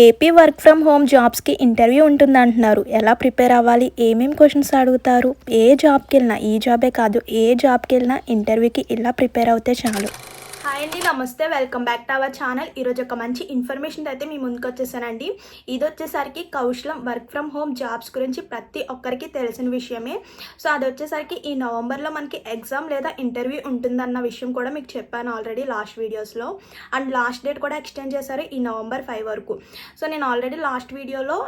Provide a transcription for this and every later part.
AP work from home జాబ్స్కి interview ఉంటుందంటున్నారు. ఎలా ప్రిపేర్ అవ్వాలి? ఏమేమి క్వశ్చన్స్ అడుగుతారు? ఏ జాబ్కి వెళ్ళినా ఈ జాబే కాదు ఏ జాబ్కి వెళ్ళినా ఇంటర్వ్యూకి ఇలా ప్రిపేర్ అవుతే చాలు. హాయ్ అండి నమస్తే. Welcome back to our channel ఈరోజు ఒక మంచి ఇన్ఫర్మేషన్ అయితే మీ ముందుకు వచ్చేసానండి. ఇది వచ్చేసరికి కౌశలం వర్క్ ఫ్రమ్ హోమ్ జాబ్స్ గురించి ప్రతి ఒక్కరికి తెలిసిన విషయమే. సో అది వచ్చేసరికి ఈ నవంబర్లో మనకి ఎగ్జామ్ లేదా ఇంటర్వ్యూ ఉంటుందన్న విషయం కూడా మీకు చెప్పాను ఆల్రెడీ లాస్ట్ వీడియోస్లో అండ్ లాస్ట్ డేట్ కూడా ఎక్స్టెండ్ చేశారు ఈ నవంబర్ ఫైవ్ వరకు. సో నేను ఆల్రెడీ లాస్ట్ వీడియోలో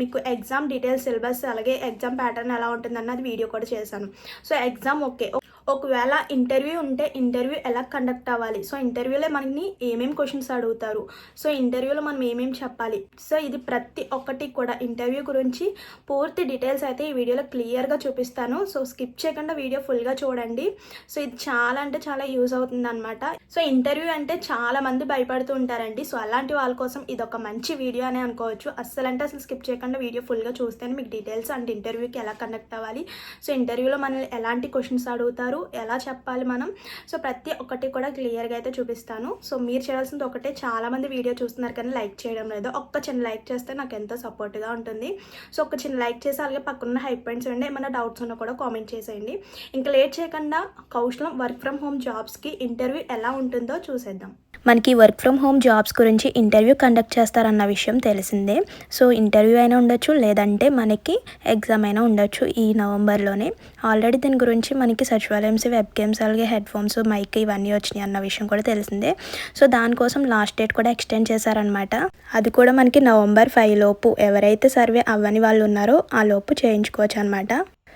మీకు ఎగ్జామ్ డీటెయిల్స్ సిలబస్ అలాగే ఎగ్జామ్ ప్యాటర్న్ ఎలా ఉంటుందన్నది వీడియో కూడా చేశాను. సో ఎగ్జామ్ ఓకే ఒకవేళ ఇంటర్వ్యూ ఉంటే ఇంటర్వ్యూ ఎలా కండక్ట్ అవ్వాలి? సో ఇంటర్వ్యూలో మనకి ఏమేమి క్వశ్చన్స్ అడుగుతారు? సో ఇంటర్వ్యూలో మనం ఏమేమి చెప్పాలి? సో ఇది ప్రతి ఒక్కటి కూడా ఇంటర్వ్యూ గురించి పూర్తి డీటెయిల్స్ అయితే ఈ వీడియోలో క్లియర్గా చూపిస్తాను. సో స్కిప్ చేయకుండా వీడియో ఫుల్గా చూడండి. సో ఇది చాలా అంటే చాలా యూజ్ అవుతుంది అనమాట సో ఇంటర్వ్యూ అంటే చాలా మంది భయపడుతూ ఉంటారండి. సో అలాంటి వాళ్ళ కోసం ఇది ఒక మంచి వీడియో అని అనుకోవచ్చు. అస్సలు అంటే అసలు స్కిప్ చేయకుండా వీడియో ఫుల్గా చూస్తేనే మీకు డీటెయిల్స్ అండ్ ఇంటర్వ్యూకి ఎలా కండక్ట్ అవ్వాలి? సో ఇంటర్వ్యూలో మనల్ని ఎలాంటి క్వశ్చన్స్ అడుగుతారు? ఎలా చెప్పాలి మనం. సో ప్రతి ఒక్కటి కూడా క్లియర్గా అయితే చూపిస్తాను. సో మీరు చేయాల్సింది ఒకటే. చాలా మంది వీడియో చూస్తున్నారు కానీ లైక్ చేయడం లేదు. ఒక్క చిన్న లైక్ చేస్తే నాకు ఎంతో సపోర్ట్గా ఉంటుంది. సో ఒక చిన్న లైక్ చేసి అలాగే పక్కన హై పాయింట్స్ ఉండే ఏమైనా డౌట్స్ ఉన్నా కూడా కామెంట్ చేసేయండి. ఇంకా లేట్ చేయకుండా కౌశలం వర్క్ ఫ్రమ్ హోమ్ జాబ్స్కి ఇంటర్వ్యూ ఎలా ఉంటుందో చూసేద్దాం. మనకి వర్క్ ఫ్రమ్ హోమ్ జాబ్స్ గురించి ఇంటర్వ్యూ కండక్ట్ చేస్తారన్న విషయం తెలిసిందే. సో ఇంటర్వ్యూ అయినా ఉండొచ్చు లేదంటే మనకి ఎగ్జామ్ అయినా ఉండొచ్చు ఈ నవంబర్లోనే. ఆల్రెడీ దీని గురించి మనకి సచివాలయంస్ వెబ్ గేమ్స్ అలాగే హెడ్ ఫోన్స్ మైక్ ఇవన్నీ వచ్చినాయి అన్న విషయం కూడా తెలిసిందే. సో దానికోసం లాస్ట్ డేట్ కూడా ఎక్స్టెండ్ చేశారనమాట అది కూడా మనకి నవంబర్ ఫైవ్ లోపు. ఎవరైతే సర్వే అవ్వని వాళ్ళు ఉన్నారో ఆ లోపు చేయించుకోవచ్చు అనమాట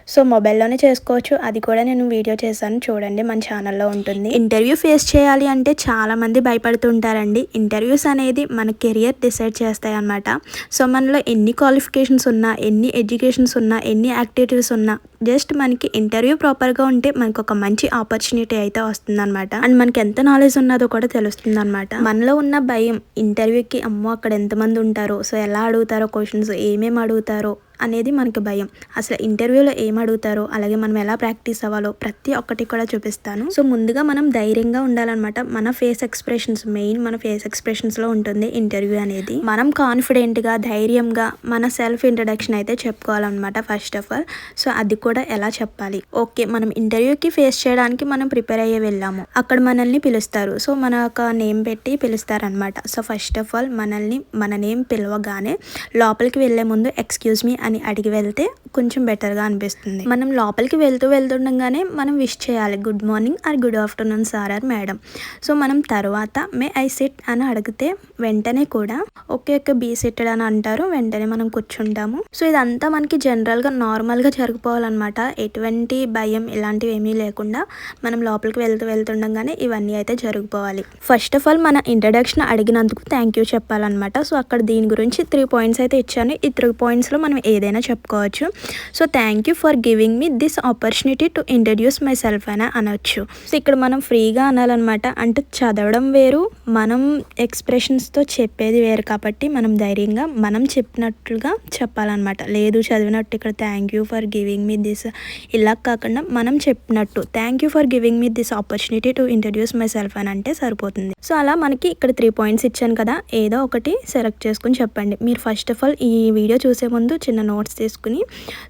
సో మొబైల్లోనే చేసుకోవచ్చు. అది కూడా నేను వీడియో చేశాను. చూడండి మన ఛానల్లో ఉంటుంది. ఇంటర్వ్యూ ఫేస్ చేయాలి అంటే చాలామంది భయపడుతుంటారండి. ఇంటర్వ్యూస్ అనేది మన కెరియర్ డిసైడ్ చేస్తాయి అనమాట సో మనలో ఎన్ని క్వాలిఫికేషన్స్ ఉన్నా ఎన్ని ఎడ్యుకేషన్స్ ఉన్నా ఎన్ని యాక్టివిటీస్ ఉన్నా జస్ట్ మనకి ఇంటర్వ్యూ ప్రాపర్గా ఉంటే మనకు ఒక మంచి ఆపర్చునిటీ అయితే వస్తుందన్నమాట. అండ్ మనకి ఎంత నాలెడ్జ్ ఉన్నదో కూడా తెలుస్తుంది అనమాట మనలో ఉన్న భయం ఇంటర్వ్యూకి అమ్మో అక్కడ ఎంతమంది ఉంటారో సో ఎలా అడుగుతారో క్వశ్చన్స్ ఏమేమి అడుగుతారో అనేది మనకి భయం. అసలు ఇంటర్వ్యూలో ఏం అడుగుతారో అలాగే మనం ఎలా ప్రాక్టీస్ అవ్వాలో ప్రతి ఒక్కటి కూడా చూపిస్తాను. సో ముందుగా మనం ధైర్యంగా ఉండాలన్నమాట. మన ఫేస్ ఎక్స్ప్రెషన్స్ మెయిన్ మన ఫేస్ ఎక్స్ప్రెషన్స్లో ఉంటుంది ఇంటర్వ్యూ అనేది. మనం కాన్ఫిడెంట్గా ధైర్యంగా మన సెల్ఫ్ ఇంట్రడక్షన్ అయితే చెప్పుకోవాలన్నమాట ఫస్ట్ ఆఫ్ ఆల్. సో అది కూడా ఎలా చెప్పాలి? ఓకే మనం ఇంటర్వ్యూకి ఫేస్ చేయడానికి మనం ప్రిపేర్ అయ్యే వెళ్ళాము. అక్కడ మనల్ని పిలుస్తారు. సో మన ఒక నేమ్ పెట్టి పిలుస్తారనమాట సో ఫస్ట్ ఆఫ్ ఆల్ మనల్ని మన నేమ్ పిలవగానే లోపలికి వెళ్ళే ముందు ఎక్స్క్యూజ్ మీ అని అడిగి వెళ్తే కొంచెం బెటర్గా అనిపిస్తుంది. మనం లోపలికి వెళ్తూ వెళ్తుండగానే మనం విష్ చేయాలి. Good morning or good afternoon sir or madam so మనం తర్వాత మే ఐ సిట్ అని అడిగితే వెంటనే కూడా ఓకే ఓకే బీ సిట్టెడ్ అని అంటారు. వెంటనే మనం కూర్చుంటాము. సో ఇదంతా మనకి జనరల్గా నార్మల్గా జరిగిపోవాలన్నమాట. ఎటువంటి భయం ఇలాంటివి ఏమీ లేకుండా మనం లోపలికి వెళ్తూ వెళ్తుండగానే ఇవన్నీ అయితే జరిగిపోవాలి. ఫస్ట్ ఆఫ్ ఆల్ మన ఇంట్రడక్షన్ అడిగినందుకు థ్యాంక్ యూ చెప్పాలన్నమాట. సో అక్కడ దీని గురించి త్రీ పాయింట్స్ అయితే ఇచ్చాను. ఈ త్రీ పాయింట్స్లో మనం ఏదైనా చెప్పుకోవచ్చు. So thank you for giving me this opportunity to introduce myself అని అనొచ్చు. సో ఇక్కడ మనం ఫ్రీగా అనాలన్నమాట. అంటే చదవడం వేరు మనం ఎక్స్ప్రెషన్స్తో చెప్పేది వేరు కాబట్టి మనం ధైర్యంగా మనం చెప్పినట్లుగా చెప్పాలన్నమాట. లేదు చదివినట్టు ఇక్కడ thank you for giving me this ఇలా కాకుండా మనం చెప్పినట్టు thank you for giving me this opportunity to introduce myself అని అంటే సరిపోతుంది. సో అలా మనకి ఇక్కడ త్రీ పాయింట్స్ ఇచ్చాను కదా ఏదో ఒకటి సెలెక్ట్ చేసుకుని చెప్పండి. మీరు ఫస్ట్ ఆఫ్ ఆల్ ఈ వీడియో చూసే ముందు చిన్న నోట్స్ తీసుకుని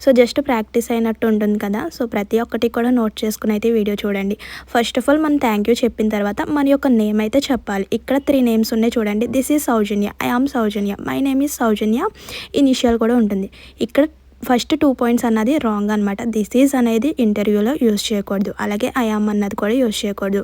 సో జస్ట్ ప్రాక్టీస్ అయినట్టు ఉంటుంది కదా. సో ప్రతి ఒక్కటి కూడా నోట్ చేసుకుని అయితే వీడియో చూడండి. ఫస్ట్ ఆఫ్ ఆల్ మనం థ్యాంక్ యూ చెప్పిన తర్వాత మన యొక్క నేమ్ అయితే చెప్పాలి. ఇక్కడ త్రీ నేమ్స్ ఉన్నాయి చూడండి. This is Soujanya I am Soujanya my name is Soujanya initial కూడా ఉంటుంది. ఇక్కడ ఫస్ట్ టూ పాయింట్స్ అన్నది రాంగ్ అనమాట దిస్ ఈజ్ అనేది ఇంటర్వ్యూలో యూస్ చేయకూడదు. అలాగే ఐ ఆమ్ అన్నది కూడా యూస్ చేయకూడదు.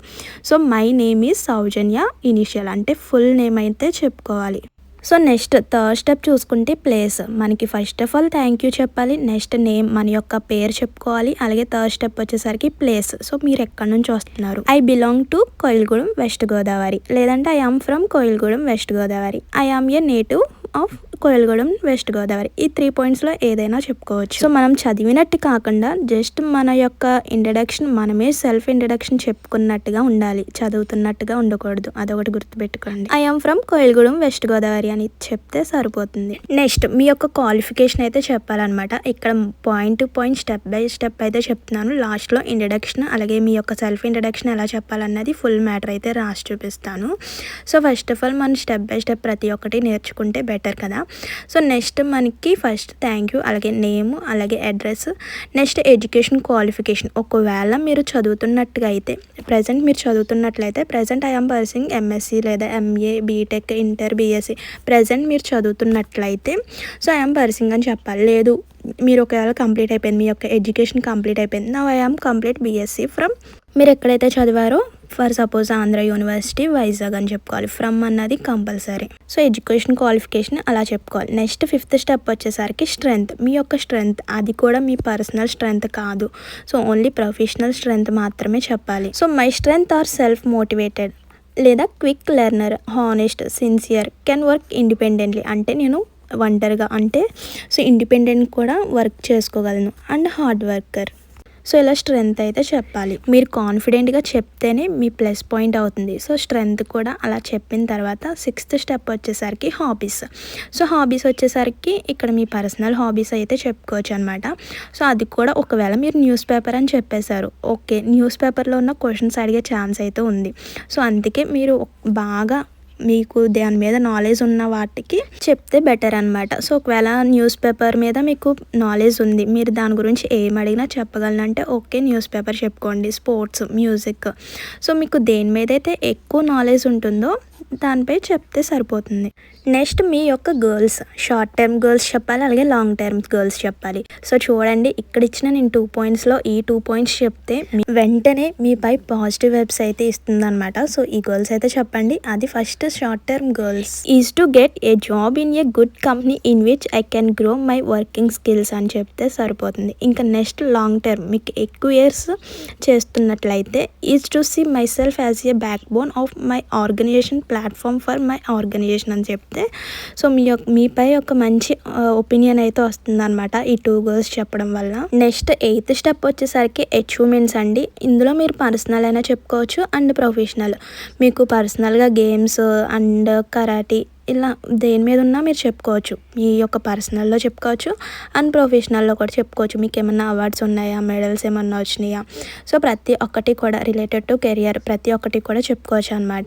So my name is Soujanya initial అంటే ఫుల్ నేమ్ అయితే చెప్పుకోవాలి. సో నెక్స్ట్ థర్డ్ స్టెప్ చూసుకుంటే ప్లేస్. మనకి first of all thank you చెప్పాలి. నెక్స్ట్ నేమ్ మన యొక్క పేరు చెప్పుకోవాలి. అలాగే థర్డ్ స్టెప్ వచ్చేసరికి ప్లేస్. సో మీరు ఎక్కడి నుంచి వస్తున్నారు? I belong to Koilgudem west Godavari లేదంటే I am from Koilgudem west Godavari I am a native of Koyalagudem west Godavari. ఈ త్రీ పాయింట్స్లో ఏదైనా చెప్పుకోవచ్చు. సో మనం చదివినట్టు కాకుండా జస్ట్ మన యొక్క ఇంట్రడక్షన్ మనమే సెల్ఫ్ ఇంట్రడక్షన్ చెప్పుకున్నట్టుగా ఉండాలి. చదువుతున్నట్టుగా ఉండకూడదు. అదొకటి గుర్తుపెట్టుకోండి. I'm from Koyalagudem west Godavari అని చెప్తే సరిపోతుంది. నెక్స్ట్ మీ యొక్క క్వాలిఫికేషన్ అయితే చెప్పాలన్నమాట. ఇక్కడ point to point step by step అయితే చెప్తున్నాను. లాస్ట్లో ఇంట్రడక్షన్ అలాగే మీ యొక్క సెల్ఫ్ ఇంట్రడక్షన్ ఎలా చెప్పాలన్నది ఫుల్ మ్యాటర్ అయితే రాసి చూపిస్తాను. సో ఫస్ట్ ఆఫ్ ఆల్ మనం స్టెప్ బై స్టెప్ ప్రతి ఒక్కటి నేర్చుకుంటే బెటర్ కదా. సో నెక్స్ట్ మనకి ఫస్ట్ థ్యాంక్ యూ అలాగే నేమ్ అలాగే అడ్రస్ నెక్స్ట్ ఎడ్యుకేషన్ క్వాలిఫికేషన్ ఒకవేళ మీరు చదువుతున్నట్టుగా అయితే ప్రజెంట్ మీరు చదువుతున్నట్లయితే ప్రజెంట్ ఐఎమ్ పర్సింగ్ ఎంఎస్సి లేదా MA BTech inter BSc present మీరు చదువుతున్నట్లయితే సో ఐఎమ్ పర్సింగ్ అని చెప్పాలి. లేదు మీరు ఒకవేళ కంప్లీట్ అయిపోయింది మీ యొక్క ఎడ్యుకేషన్ కంప్లీట్ అయిపోయింది. నా ఐఎమ్ కంప్లీట్ బీఎస్సీ ఫ్రమ్ మీరు ఎక్కడైతే చదివారో for suppose Andhra university Vizag అని చెప్పుకోవాలి. ఫ్రమ్ అన్నది కంపల్సరీ. సో ఎడ్యుకేషన్ క్వాలిఫికేషన్ అలా చెప్పుకోవాలి. నెక్స్ట్ ఫిఫ్త్ స్టెప్ వచ్చేసరికి స్ట్రెంగ్త్. మీ యొక్క స్ట్రెంగ్త్. అది కూడా మీ పర్సనల్ స్ట్రెంగ్త్ కాదు. సో ఓన్లీ ప్రొఫెషనల్ స్ట్రెంగ్త్ మాత్రమే చెప్పాలి. So my strength are self motivated లేదా quick learner honest sincere can work independently. అంటే నేను ఒంటరిగా. అంటే సో ఇండిపెండెంట్ కూడా వర్క్ చేసుకోగలను. And hard worker. సో ఇలా స్ట్రెంత్ అయితే చెప్పాలి. మీరు కాన్ఫిడెంట్గా చెప్తేనే మీ ప్లస్ పాయింట్ అవుతుంది. సో స్ట్రెంత్ కూడా అలా చెప్పిన తర్వాత సిక్స్త్ స్టెప్ వచ్చేసరికి హాబీస్ సో హాబీస్ వచ్చేసరికి ఇక్కడ మీ పర్సనల్ హాబీస్ అయితే చెప్పుకోవచ్చు అనమాట సో అది కూడా ఒకవేళ మీరు న్యూస్ పేపర్ అని చెప్పేశారు. ఓకే న్యూస్ పేపర్లో ఉన్న క్వశ్చన్స్ అడిగే ఛాన్స్ అయితే ఉంది. సో అందుకే మీరు బాగా మీకు దాని మీద నాలెడ్జ్ ఉన్న వాటికి చెప్తే బెటర్ అనమాట సో ఒకవేళ న్యూస్ పేపర్ మీద మీకు నాలెడ్జ్ ఉంది మీరు దాని గురించి ఏం అడిగినా చెప్పగలనంటే ఓకే న్యూస్ పేపర్ చెప్పుకోండి స్పోర్ట్స్ మ్యూజిక్ సో మీకు దేని మీద అయితే ఎక్కువ నాలెడ్జ్ ఉంటుందో దానిపై చెప్తే సరిపోతుంది. నెక్స్ట్ మీ యొక్క గర్ల్స్. షార్ట్ టర్మ్ గర్ల్స్ చెప్పాలి అలాగే లాంగ్ టర్మ్ గర్ల్స్ చెప్పాలి. సో చూడండి ఇక్కడ ఇచ్చిన నేను టూ పాయింట్స్లో ఈ టూ పాయింట్స్ చెప్తే వెంటనే మీపై పాజిటివ్ వెబ్స్ అయితే ఇస్తుందన్నమాట. సో ఈ గర్ల్స్ అయితే చెప్పండి. అది first short term goals. Is to get a job in a good company in which I can grow my working skills అని చెప్తే సరిపోతుంది. ఇంకా నెక్స్ట్ లాంగ్ టర్మ్ మీకు ఎక్కువ ఇయర్స్ చేస్తున్నట్లయితే is to see myself as a backbone of my organization platform for my organization అని చెప్తే so మీ యొక్క మీపై ఒక మంచి ఒపీనియన్ అయితే వస్తుందన్నమాట ఈ టూ గర్ల్స్ చెప్పడం వల్ల. నెక్స్ట్ ఎయిత్ స్టెప్ వచ్చేసరికి అచీవ్మెంట్స్ అండి. ఇందులో మీరు పర్సనల్ అయినా చెప్పుకోవచ్చు అండ్ ప్రొఫెషనల్ మీకు పర్సనల్గా గేమ్స్ అండ్ కరాటీ ఇలా దేని మీద ఉన్నా మీరు చెప్పుకోవచ్చు. మీ యొక్క పర్సనల్లో చెప్పుకోవచ్చు అండ్ ప్రొఫెషనల్లో కూడా చెప్పుకోవచ్చు. మీకు ఏమన్నా అవార్డ్స్ ఉన్నాయా? మెడల్స్ ఏమన్నా వచ్చినాయా? సో ప్రతి ఒక్కటి కూడా రిలేటెడ్ టు కెరియర్ ప్రతి ఒక్కటి కూడా చెప్పుకోవచ్చు అనమాట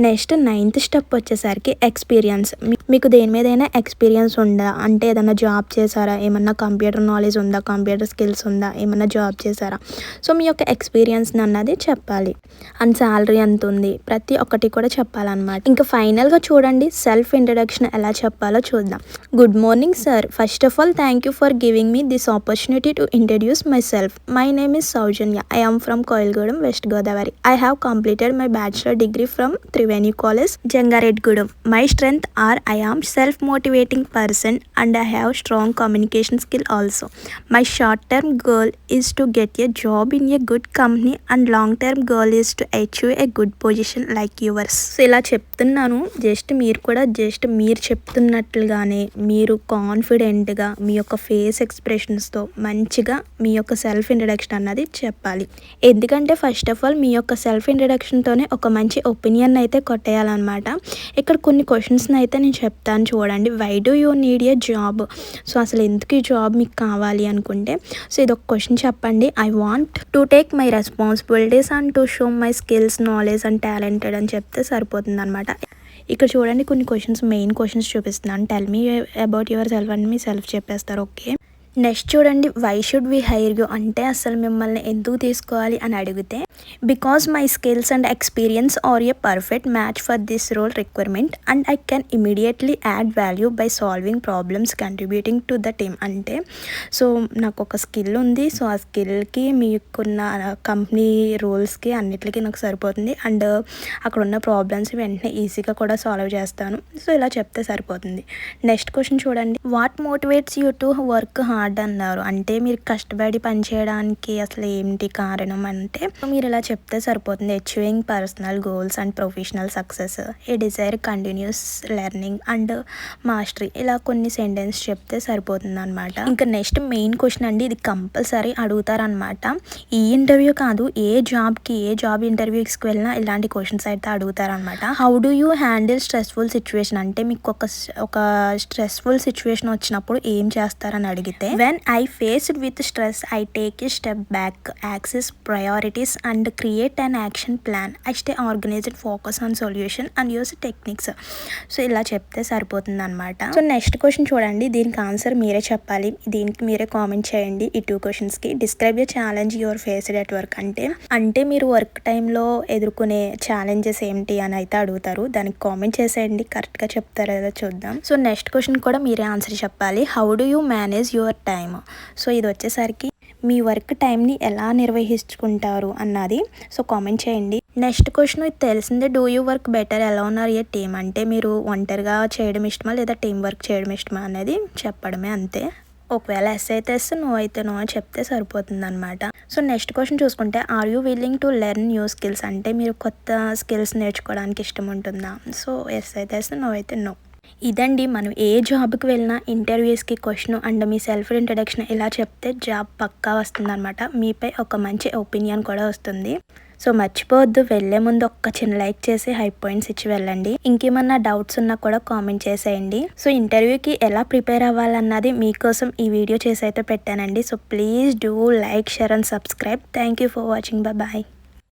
నెక్స్ట్ నైన్త్ స్టెప్ వచ్చేసరికి ఎక్స్పీరియన్స్. మీకు దేని మీదైనా ఎక్స్పీరియన్స్ ఉందా? అంటే ఏదైనా జాబ్ చేశారా? ఏమన్నా కంప్యూటర్ నాలెడ్జ్ ఉందా? కంప్యూటర్ స్కిల్స్ ఉందా? ఏమన్నా జాబ్ చేశారా? సో మీ యొక్క ఎక్స్పీరియన్స్ అన్నది చెప్పాలి. అండ్ శాలరీ ఎంత ఉంది ప్రతి ఒక్కటి కూడా చెప్పాలన్నమాట. ఇంకా ఫైనల్గా చూడండి సెల్ఫ్ ఇంట్రడక్షన్ ఎలా చెప్పాలో చూద్దాం. Good morning sir first of all thank you for giving me this opportunity to introduce myself my name is Soujanya I am from Koyyalagudem west Godavari I have completed my bachelor degree from Triveni college Jangareddygudem my strength are I am self motivating person and I have strong communication skill also my short term goal is to get a job in a good company and long term goal is to achieve a good position like yours ఇలా చెప్తున్నాను. Just మీరు కూడా just మీరు చెప్తున్నట్లుగానే మీరు కాన్ఫిడెంట్గా మీ యొక్క face ఎక్స్ప్రెషన్స్తో మంచిగా మీ యొక్క సెల్ఫ్ ఇంట్రడక్షన్ అన్నది చెప్పాలి. ఎందుకంటే ఫస్ట్ ఆఫ్ ఆల్ మీ యొక్క సెల్ఫ్ ఇంట్రడక్షన్తోనే ఒక మంచి ఒపీనియన్ అయితే కొట్టేయాలన్నమాట. ఇక్కడ కొన్ని క్వశ్చన్స్ని అయితే నేను చెప్తాను చూడండి. Why do you need a job so అసలు ఎందుకు ఈ జాబ్ మీకు కావాలి అనుకుంటే సో ఇది ఒక క్వశ్చన్ చెప్పండి. I want to take my responsibilities and to show my skills knowledge and talented అని చెప్తే సరిపోతుంది అనమాట ఇక్కడ చూడండి కొన్ని క్వశ్చన్స్ మెయిన్ క్వశ్చన్స్ చూపిస్తున్నాను. Tell me about yourself అని మీ సెల్ఫ్ చెప్పేస్తారు ఓకే నెక్స్ట్ చూడండి why should we hire you అంటే అసలు మిమ్మల్ని ఎందుకు తీసుకోవాలి అని అడిగితే because my skills and experience are a perfect match for this role requirement and I can immediately add value by solving problems contributing to the team అంటే so నాకు ఒక స్కిల్ ఉంది. సో ఆ స్కిల్కి మీకున్న కంపెనీ రూల్స్కి అన్నిటికీ నాకు సరిపోతుంది. అండ్ uh, అక్కడ ఉన్న ప్రాబ్లమ్స్ వెంటనే ఈజీగా కూడా సాల్వ్ చేస్తాను. సో ఇలా చెప్తే సరిపోతుంది. నెక్స్ట్ క్వశ్చన్ చూడండి. What motivates you to work hard అన్నారు. అంటే మీరు కష్టపడి పనిచేయడానికి అసలు ఏంటి కారణం అంటే మీరు ఇలా చెప్తే సరిపోతుంది? Achieving personal goals and professional success a desire continuous learning and mastery ఇలా కొన్ని సెంటెన్స్ చెప్తే సరిపోతుంది అనమాట ఇంకా నెక్స్ట్ మెయిన్ క్వశ్చన్ అండి. ఇది కంపల్సరీ అడుగుతారనమాట ఈ ఇంటర్వ్యూ కాదు ఏ జాబ్కి ఏ జాబ్ ఇంటర్వ్యూస్కి వెళ్ళినా ఇలాంటి క్వశ్చన్స్ అయితే అడుగుతారనమాట how do you handle stressful situation అంటే మీకు ఒక ఒక స్ట్రెస్ఫుల్ సిచ్యువేషన్ వచ్చినప్పుడు ఏం చేస్తారని అడిగితే when I faced with stress I take step back access priorities and create and action plan I stay organized focus on solution and use techniques so ఇలా చెప్తే సరిపోతుంది అనమాట సో నెక్స్ట్ క్వశ్చన్ చూడండి. దీనికి ఆన్సర్ మీరే చెప్పాలి. దీనికి మీరే కామెంట్ చేయండి. ఈ టూ క్వశ్చన్స్కి describe you challenge your faced at work అంటే అంటే మీరు వర్క్ టైంలో ఎదుర్కొనే ఛాలెంజెస్ ఏంటి అని అయితే అడుగుతారు. దానికి కామెంట్ చేసేయండి. కరెక్ట్గా చెప్తారు కదా చూద్దాం. సో నెక్స్ట్ క్వశ్చన్ కూడా మీరే ఆన్సర్ చెప్పాలి. How do you manage your time so ఇది వచ్చేసరికి మీ వర్క్ టైంని ఎలా నిర్వహించుకుంటారు అన్నది. సో కామెంట్ చేయండి. నెక్స్ట్ క్వశ్చన్ ఇది తెలిసిందే డూ యూ వర్క్ బెటర్ ఎలా ఉన్నారు ఏ టీమ్? అంటే మీరు ఒంటరిగా చేయడం ఇష్టమా లేదా టీం వర్క్ చేయడం ఇష్టమా అనేది చెప్పడమే అంతే. ఒకవేళ ఎస్ అయితే ఎస్ నో అయితే నో అని చెప్తే సరిపోతుంది అనమాట సో నెక్స్ట్ క్వశ్చన్ చూసుకుంటే are you willing to learn new skills? అంటే మీరు కొత్త స్కిల్స్ నేర్చుకోవడానికి ఇష్టం ఉంటుందా? సో ఎస్ అయితే ఎస్ నో అయితే నో. ఇదండి మనం ఏ జాబ్కి వెళ్ళినా ఇంటర్వ్యూస్కి క్వశ్చన్ అండ్ మీ సెల్ఫ్ ఇంట్రడక్షన్ ఇలా చెప్తే జాబ్ పక్కా వస్తుందన్నమాట. మీపై ఒక మంచి ఒపీనియన్ కూడా వస్తుంది. సో మర్చిపోవద్దు వెళ్ళే ముందు ఒక్క చిన్న లైక్ చేసి హై పాయింట్స్ ఇచ్చి వెళ్ళండి. ఇంకేమన్నా డౌట్స్ ఉన్నా కూడా కామెంట్ చేసేయండి. సో ఇంటర్వ్యూకి ఎలా ప్రిపేర్ అవ్వాలన్నది మీకోసం ఈ వీడియో చేసి అయితే పెట్టానండి. So please do like share and subscribe. Thank you for watching. Bye.